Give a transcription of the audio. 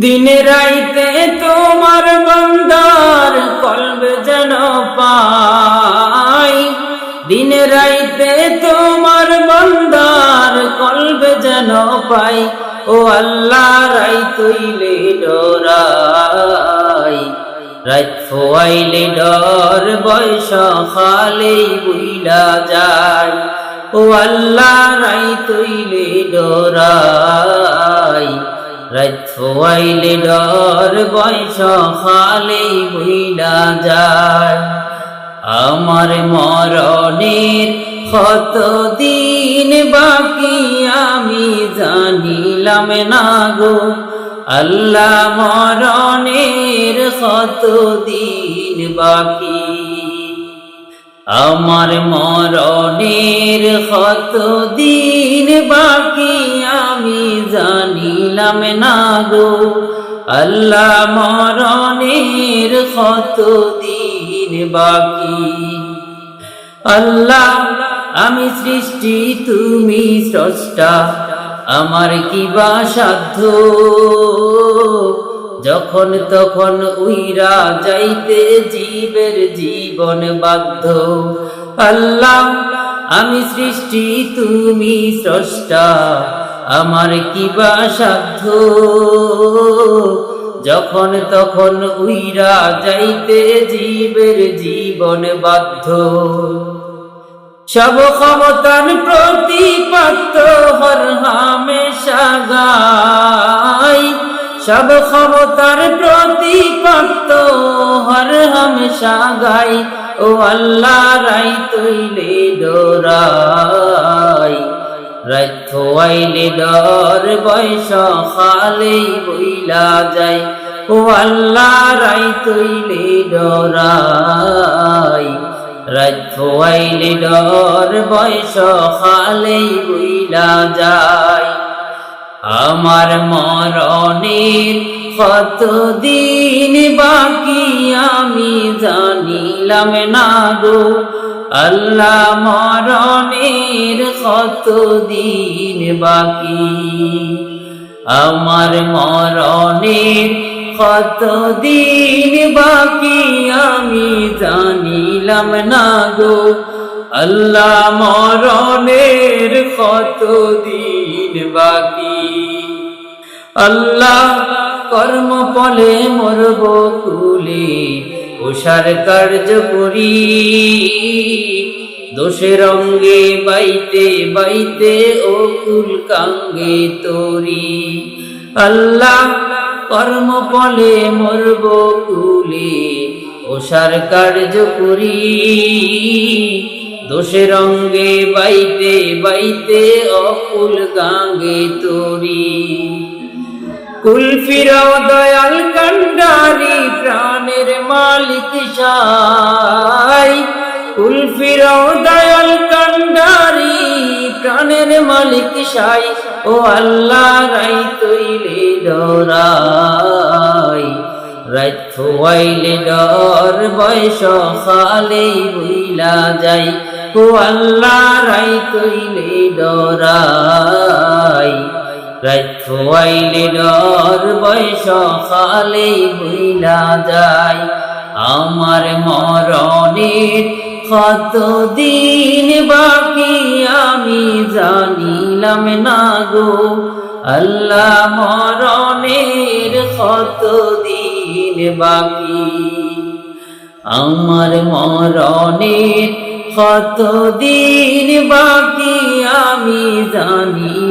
দিনে রাইতে তোমার বন্দার কলবে যেন পাই। দিনে রাইতে তোমার বন্দার কলবে যেন পাই। ও আল্লাহ, রাই তুইলে ডরাই। রাত ফোয়াইলে ডর বয়স খালে বুইলা যায়। ও আল্লাহ, রাই তুইলে ডরাই। রাত ফোয়াইলে ডর বয়স খালে বুইলা যায়। আমার মরণের কত দিন বাকি আমি জানিলাম না গো। আল্লাহ মরণের কত দিন বাকি? আমার মরণের কত দিন বাকি? জানিলাম না গো, আল্লাহ মরণের কত দিন বাকি। আল্লাহ, আমি সৃষ্টি, তুমি স্রষ্টা, আমার কি বা সাধ্য? যখন তখন উইরা যাইতে জীবের জীবন বাধ্য। আল্লাহ, আমি সৃষ্টি, তুমি স্রষ্টা আমার কি বা সাধ্য? যখন তখন উইরা যাইতে জীবের জীবন বাধ্য। সব ক্ষমতার প্রতিপাত্য হর হামেশা গাই সব ক্ষমতার প্রতিপাত্য হর হামেশা গাই ও আল্লাহ রাই তৈলে ডোরাই রাত খোয়াইলে ডর বয়স খালে বইলা যায়। ও আল্লাহ রাই তৈলে ডরাই রাত খোয়াইলে ডর বয়স খালে বইলা যায়। আমার মরণের কত দিন বাকি আমি জানিলাম না গো। আল্লাহ মরণের কত দিন বাকি? আমার মরণের কত দিন বাকি আমি জানিলাম না গো। আল্লাহ মরণের কত দিন বাকি? আল্লাহ কর্ম ফলে মরব কুলে উষার কার্য করি। দোষের অঙ্গে বাইতে বাইতে ও কুল কাঙ্গে তোরি। আল্লাহ কর্ম ফলে মরব কুলে ওষার কার্য করি। দোষের অঙ্গে বাইতে বাইতে অকুল গাঙ্গে তোরি। কুল ফিরাও দয়াল কান্ডারি, প্রাণের মালিক সাই। কুল ফিরাও দয়াল কান্ডারি, প্রাণের মালিক সাই। ও আল্লাহ রাই তৈলে ডরাই। রাত খোয়াইলে ডর বয়স খালে বইলা যাই। ও আল্লাহ রাই তৈলে ডরাই। রাত খোয়াইলে ডর বয়স খালে বইলা যায়। আমার মরণের কত দিন বাকি আমি জানিলাম না গো। আল্লাহ মরণের কত দিন বাকি? আমার মরণের কত দিন বাকি আমি